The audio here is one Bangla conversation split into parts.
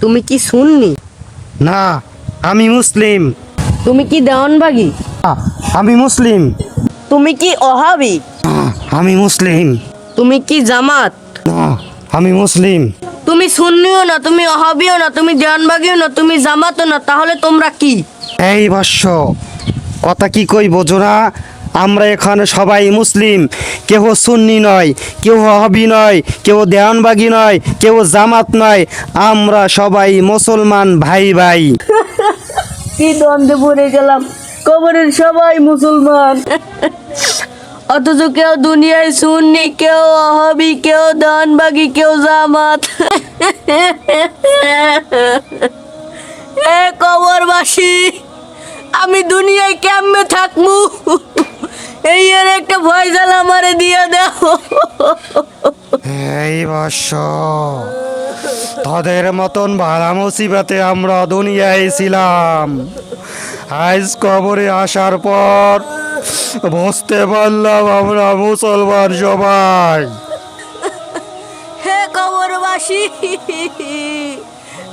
তুমি কি সুন্নি? না আমি মুসলিম। তুমি কি দেওয়ানবাগি? আমি মুসলিম। তুমি কি অহাবি আমি মুসলিম। তুমি কি জামাত? আমি মুসলিম। তুমি সুন্নিও না তুমি অহাবিও না তুমি দেওয়ানবাগিও না তুমি জামাতও না তাহলে তোমরা কি? এই বর্ষ কথা কি কই বোঝো না আমরা এখানে সবাই মুসলিম। কেউ সুন্নি নয় কেউ হবি নয় কেউ দেওয়ানবাগি নয় কেউ জামাত নয়। আমরা সবাই মুসলমান ভাই ভাই। কি দ্বন্দ্বে পড়ে গেলাম। কবরের সবাই মুসলমান। অথচ কেউ দুনিয়ায় শুননি কেউ অহবি কেউ দানবাগি কেউ জামাত। এ কবরবাসী, আমি দুনিয়ায় কেমনে থাকমু এই এর একটা ভয়জাল আমারে দিয়ে দাও। এই বর্ষ তাদের মতন ভাড়া মুসিবাতে আমরা দুনিয়ায় ছিলাম। আজ কবরে আসার পর বুঝতে পারলাম আমরা মুসলমান সবাই। হে কবরবাসী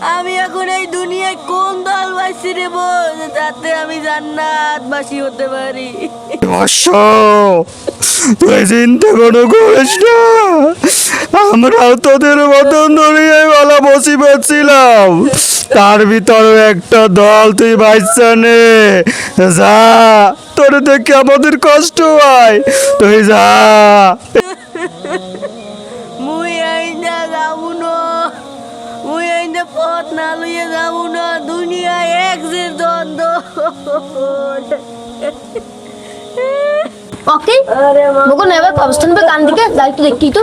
আমি এখন এই দুনিয়ায় কোন দল বাসি রে বোন? যাতে আমি জান্নাতবাসী হতে পারি। তুই চিন্তা কোনো করিস না। আমরাও তোদের মতন দুনিয়ায় ভালো বসি ছিলাম। তার ভিতরে একটা দল তুই বাচ্চা নে। যা তোর দেখে আমাদের কষ্ট হয়। তুই যা। মুই আইনা যাব না। পথ না লইয়ে যাব না দুনিয়ায় এক যে দ্বন্দ্ব। ওকে আরে মগন এবার কবস্থান পে কান দিকে দায়িত্ব দেখি তো।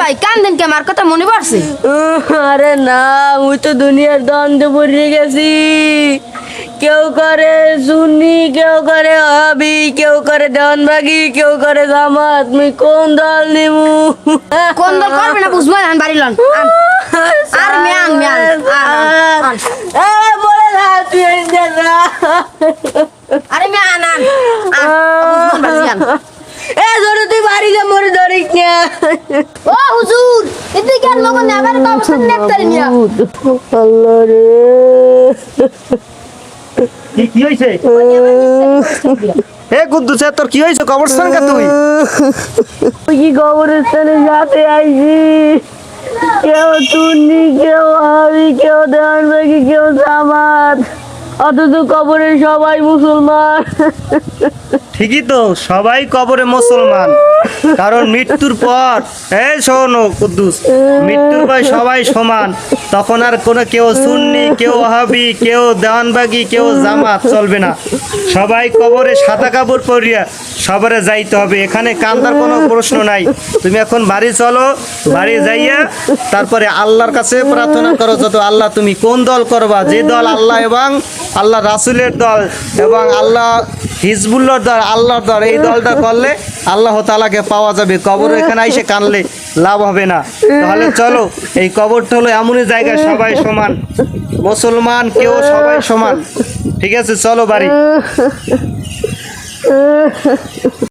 ভাই কান দেন কে আমার কথা মনে পড়ছে? আরে না মুই তো দুনিয়ার দ্বন্দ্ব পড়ে গেছি। কেউ করে সুন্নি কেউ করে হাবি কেউ করে দেওয়ানবাগি কেউ করে জামাত মুই কোন দল নিমু কোন দল করবে না বুঝব আন বাড়ি লন আর আন, আন। এ, বলে না, তুই যা। আরে মে আন আন এ, ধরো তুই বাড়ি যা, মোরে ধরিস না। ও হুজুর এদিকে আর মগন এবার কবস্থান নেতারে নিয়া আল্লাহ রে। কি কি হয়েছে এ কুদ্দুস তোর কি হইছে? কবরস্থান কা তুই? তুই কি কবরস্থানে যাতে আইছি? কেউ তুমি কেউ আমি কেউ দেওয়ান কেউ জামাত। অথচ কবরে সবাই মুসলমান। ঠিকই তো, সবাই কবরে মুসলমান। কারণ মৃত্যুর পর, এই শোনো কুদ্দুস, মৃত্যুর পর সবাই সমান। তখন আর কোনো কেউ সুন্নি, কেউ ওহাবি কেউ দেওয়ানবাগি, কেউ জামাত চলবে না। সবাই কবরে সাদা কাপড় পরিয়া সবারে যাইতে হবে। এখানে কান্দার কোনো প্রশ্ন নাই। তুমি এখন বাড়ি চলো, বাড়ি যাইয়া তারপরে আল্লাহর কাছে প্রার্থনা করো, যত আল্লাহ তুমি কোন দল করবা? যে দল আল্লাহ এবং আল্লাহ রাসুলের দল এবং আল্লাহ হিজবুল্লার দল, আল্লাহর দল, এই দলটা করলে আল্লাহ তালাকে পাওয়া যাবে। কবর এখানে এসে কানলে লাভ হবে না। তাহলে চলো, এই কবরটা হলো এমনই জায়গা, সবাই সমান। মুসলমান কেউ সবাই সমান। ঠিক আছে, চলো বাড়ি। 嗯哈哈